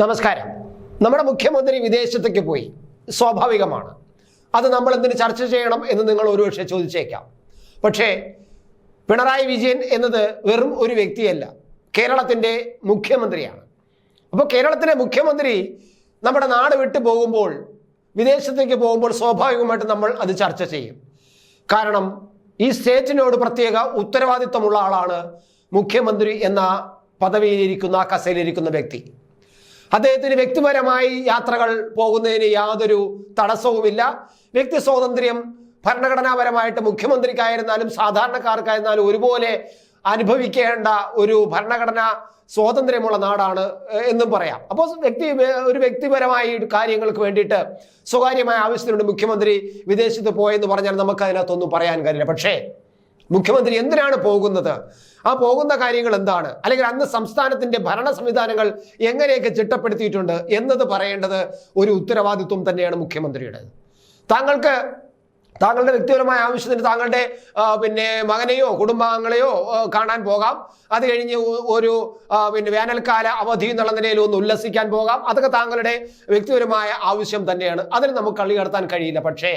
നമസ്കാരം. നമ്മുടെ മുഖ്യമന്ത്രി വിദേശത്തേക്ക് പോയി. സ്വാഭാവികമാണ്. അത് നമ്മൾ എന്തിന് ചർച്ച ചെയ്യണം എന്ന് നിങ്ങൾ ഒരുപക്ഷെ ചോദിച്ചേക്കാം. പക്ഷേ പിണറായി വിജയൻ എന്നത് വെറും ഒരു വ്യക്തിയല്ല. കേരളത്തിന്റെ മുഖ്യമന്ത്രിയാണ്. അപ്പോൾ കേരളത്തിലെ മുഖ്യമന്ത്രി നമ്മുടെ നാട് വിട്ടു പോകുമ്പോൾ വിദേശത്തേക്ക് പോകുമ്പോൾ സ്വാഭാവികമായിട്ട് നമ്മൾ അത് ചർച്ച ചെയ്യും. കാരണം ഈ സ്റ്റേറ്റിനോട് പ്രത്യേക ഉത്തരവാദിത്വമുള്ള ആളാണ് മുഖ്യമന്ത്രി എന്ന പദവിയിലിരിക്കുന്ന കസയിലിരിക്കുന്ന വ്യക്തി. അദ്ദേഹത്തിന് വ്യക്തിപരമായി യാത്രകൾ പോകുന്നതിന് യാതൊരു തടസ്സവുമില്ല. വ്യക്തി സ്വാതന്ത്ര്യം ഭരണഘടനാപരമായിട്ട് മുഖ്യമന്ത്രിക്കായിരുന്നാലും സാധാരണക്കാർക്കായിരുന്നാലും ഒരുപോലെ അനുഭവിക്കേണ്ട ഒരു ഭരണഘടന സ്വാതന്ത്ര്യമുള്ള നാടാണ് എന്നും പറയാം. അപ്പോൾ വ്യക്തി ഒരു വ്യക്തിപരമായി കാര്യങ്ങൾക്ക് വേണ്ടിയിട്ട് സ്വകാര്യമായ ആവശ്യത്തിനുണ്ട് മുഖ്യമന്ത്രി വിദേശത്ത് പോയെന്ന് പറഞ്ഞാൽ നമുക്ക് അതിനകത്തൊന്നും പറയാൻ കഴിയില്ല. പക്ഷേ മുഖ്യമന്ത്രി എന്തിനാണ് പോകുന്നത്? ആ പോകുന്ന കാര്യങ്ങൾ എന്താണ്? അല്ലെങ്കിൽ അന്ന് സംസ്ഥാനത്തിന്റെ ഭരണ സംവിധാനങ്ങൾ എങ്ങനെയൊക്കെ ചിട്ടപ്പെടുത്തിയിട്ടുണ്ട് എന്നത് പറയേണ്ടത് ഒരു ഉത്തരവാദിത്വം തന്നെയാണ് മുഖ്യമന്ത്രിയുടെ താങ്കൾക്ക് താങ്കളുടെ വ്യക്തിപരമായ ആവശ്യത്തിന് താങ്കളുടെ പിന്നെ മകനെയോ കുടുംബാംഗങ്ങളെയോ കാണാൻ പോകാം. അത് കഴിഞ്ഞ് ഒരു പിന്നെ വേനൽക്കാല അവധി എന്നുള്ള നിലയിൽ ഒന്ന് ഉല്ലസിക്കാൻ പോകാം. അതൊക്കെ താങ്കളുടെ വ്യക്തിപരമായ ആവശ്യം തന്നെയാണ്. അതിന് നമുക്ക് കളി കടത്താൻ കഴിയില്ല. പക്ഷേ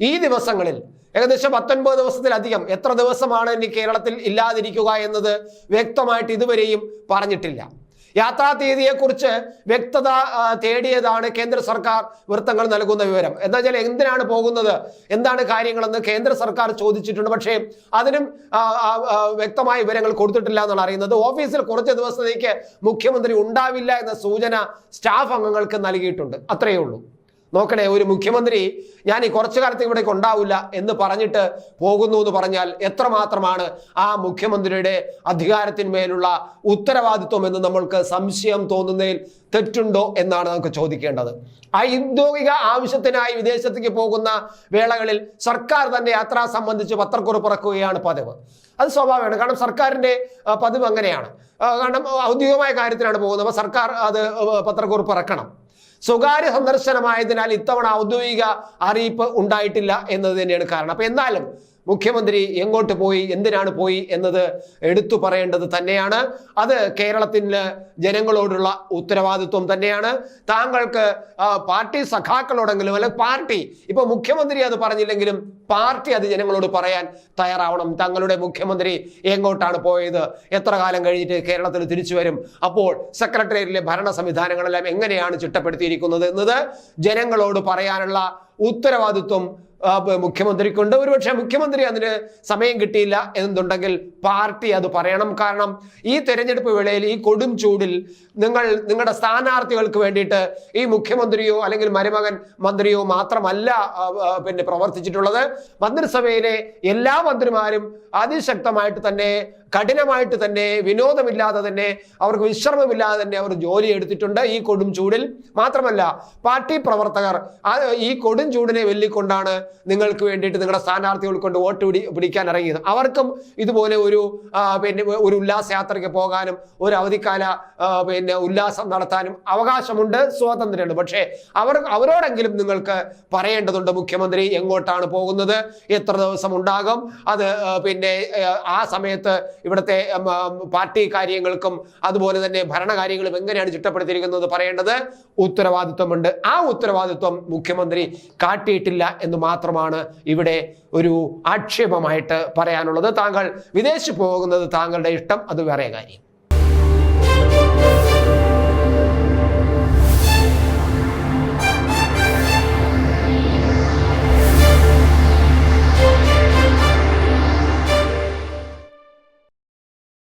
ഈ ദിവസങ്ങളിൽ ഏകദേശം പത്തൊൻപത് ദിവസത്തിലധികം എത്ര ദിവസമാണ് ഇനി കേരളത്തിൽ ഇല്ലാതിരിക്കുക എന്നത് വ്യക്തമായിട്ട് ഇതുവരെയും പറഞ്ഞിട്ടില്ല. യാത്രാ തീയതിയെക്കുറിച്ച് വ്യക്തത തേടിയതാണ് കേന്ദ്ര സർക്കാർ വൃത്തങ്ങൾ നൽകുന്ന വിവരം. എന്താ വെച്ചാൽ എന്തിനാണ് പോകുന്നത്? എന്താണ് കാര്യങ്ങളെന്ന് കേന്ദ്ര സർക്കാർ ചോദിച്ചിട്ടുണ്ട്. പക്ഷേ അതിനും വ്യക്തമായ വിവരങ്ങൾ കൊടുത്തിട്ടില്ല എന്നാണ് അറിയുന്നത്. ഓഫീസിൽ കുറച്ച് ദിവസത്തേക്ക് മുഖ്യമന്ത്രി ഉണ്ടാവില്ല എന്ന സൂചന സ്റ്റാഫ് അംഗങ്ങൾക്ക് നൽകിയിട്ടുണ്ട്. അത്രയേ ഉള്ളൂ. നോക്കണേ ഒരു മുഖ്യമന്ത്രി ഞാൻ ഈ കുറച്ചു കാലത്ത് ഇവിടേക്ക് ഉണ്ടാവില്ല എന്ന് പറഞ്ഞിട്ട് പോകുന്നു എന്ന് പറഞ്ഞാൽ എത്രമാത്രമാണ് ആ മുഖ്യമന്ത്രിയുടെ അധികാരത്തിന്മേലുള്ള ഉത്തരവാദിത്വം എന്ന് നമ്മൾക്ക് സംശയം തോന്നുന്നതിൽ തെറ്റുണ്ടോ എന്നാണ് നമുക്ക് ചോദിക്കേണ്ടത്. ഔദ്യോഗിക ആവശ്യത്തിനായി വിദേശത്തേക്ക് പോകുന്ന വേളകളിൽ സർക്കാർ തന്നെ യാത്ര സംബന്ധിച്ച് പത്രക്കുറിപ്പ് ഇറക്കുകയാണ് പതിവ്. അത് സ്വാഭാവികമാണ്. കാരണം സർക്കാരിന്റെ ആ, പതിവ് അങ്ങനെയാണ്. കാരണം ഔദ്യോഗികമായ കാര്യത്തിനാണ് പോകുന്നത്. അപ്പോൾ സർക്കാർ അത് പത്രക്കുറിപ്പ് ഇറക്കണം. സ്വകാര്യ സന്ദർശനമായതിനാൽ ഇത്തവണ ഔദ്യോഗിക അറിയിപ്പ് ഉണ്ടായിട്ടില്ല എന്നത് തന്നെയാണ് കാരണം. അപ്പൊ എന്നാലും മുഖ്യമന്ത്രി എങ്ങോട്ട് പോയി എന്തിനാണ് പോയി എന്നത് എടുത്തു പറയേണ്ടത് തന്നെയാണ്. അത് കേരളത്തിന് ജനങ്ങളോടുള്ള ഉത്തരവാദിത്വം തന്നെയാണ്. താങ്കൾക്ക് പാർട്ടി സഖാക്കളോടെങ്കിലും അല്ലെങ്കിൽ പാർട്ടി ഇപ്പൊ മുഖ്യമന്ത്രി അത് പറഞ്ഞില്ലെങ്കിലും പാർട്ടി അത് ജനങ്ങളോട് പറയാൻ തയ്യാറാവണം. തങ്ങളുടെ മുഖ്യമന്ത്രി എങ്ങോട്ടാണ് പോയത് എത്ര കാലം കഴിഞ്ഞിട്ട് കേരളത്തിൽ തിരിച്ചു വരും അപ്പോൾ സെക്രട്ടേറിയറ്റിലെ ഭരണ സംവിധാനങ്ങളെല്ലാം എങ്ങനെയാണ് ചിട്ടപ്പെടുത്തിയിരിക്കുന്നത് എന്നത് ജനങ്ങളോട് പറയാനുള്ള ഉത്തരവാദിത്വം മുഖ്യമന്ത്രിക്കുണ്ട് ഒരുപക്ഷെ മുഖ്യമന്ത്രി അതിന് സമയം കിട്ടിയില്ല എന്നുണ്ടെങ്കിൽ പാർട്ടി അത് പറയണം. കാരണം ഈ തെരഞ്ഞെടുപ്പ് വേളയിൽ ഈ കൊടും ചൂടിൽ നിങ്ങൾ നിങ്ങളുടെ സ്ഥാനാർത്ഥികൾക്ക് വേണ്ടിയിട്ട് ഈ മുഖ്യമന്ത്രിയോ അല്ലെങ്കിൽ മരുമകൻ മന്ത്രിയോ മാത്രമല്ല പിന്നെ പ്രവർത്തിച്ചിട്ടുള്ളത്. മന്ത്രിസഭയിലെ എല്ലാ മന്ത്രിമാരും അതിശക്തമായിട്ട് തന്നെ കഠിനമായിട്ട് തന്നെ വിനോദമില്ലാതെ തന്നെ അവർക്ക് വിശ്രമമില്ലാതെ തന്നെ അവർ ജോലി എടുത്തിട്ടുണ്ട് ഈ കൊടും ചൂടിൽ. മാത്രമല്ല പാർട്ടി പ്രവർത്തകർ ഈ കൊടും ചൂടിനെ വെല്ലിക്കൊണ്ടാണ് നിങ്ങൾക്ക് വേണ്ടിയിട്ട് നിങ്ങളുടെ സ്ഥാനാർത്ഥികൾ കൊണ്ട് വോട്ട് പിടി പിടിക്കാൻ ഇറങ്ങിയത്. അവർക്കും ഇതുപോലെ ഒരു പിന്നെ ഒരു ഉല്ലാസയാത്രയ്ക്ക് പോകാനും ഒരു അവധിക്കാല ആ, പിന്നെ ഉല്ലാസം നടത്താനും അവകാശമുണ്ട് സ്വാതന്ത്ര്യമുണ്ട്. പക്ഷേ അവർ അവരോടെങ്കിലും നിങ്ങൾക്ക് പറയേണ്ടതുണ്ട് മുഖ്യമന്ത്രി എങ്ങോട്ടാണ് പോകുന്നത്? എത്ര ദിവസം ഉണ്ടാകും? അത് പിന്നെ ആ, സമയത്ത് ഇവിടുത്തെ പാർട്ടി കാര്യങ്ങൾക്കും അതുപോലെ തന്നെ ഭരണകാര്യങ്ങളും എങ്ങനെയാണ് ചിട്ടപ്പെടുത്തിയിരിക്കുന്നത് പറയേണ്ടത്? ഉത്തരവാദിത്വമുണ്ട്. ആ ഉത്തരവാദിത്വം മുഖ്യമന്ത്രി കാട്ടിയിട്ടില്ല എന്ന് മാത്രമാണ് ഇവിടെ ഒരു ആക്ഷേപമായിട്ട് പറയാനുള്ളത്. താങ്കൾ വിദേശ പോകുന്നത് താങ്കളുടെ ഇഷ്ടം അത് വേറെ കാര്യം.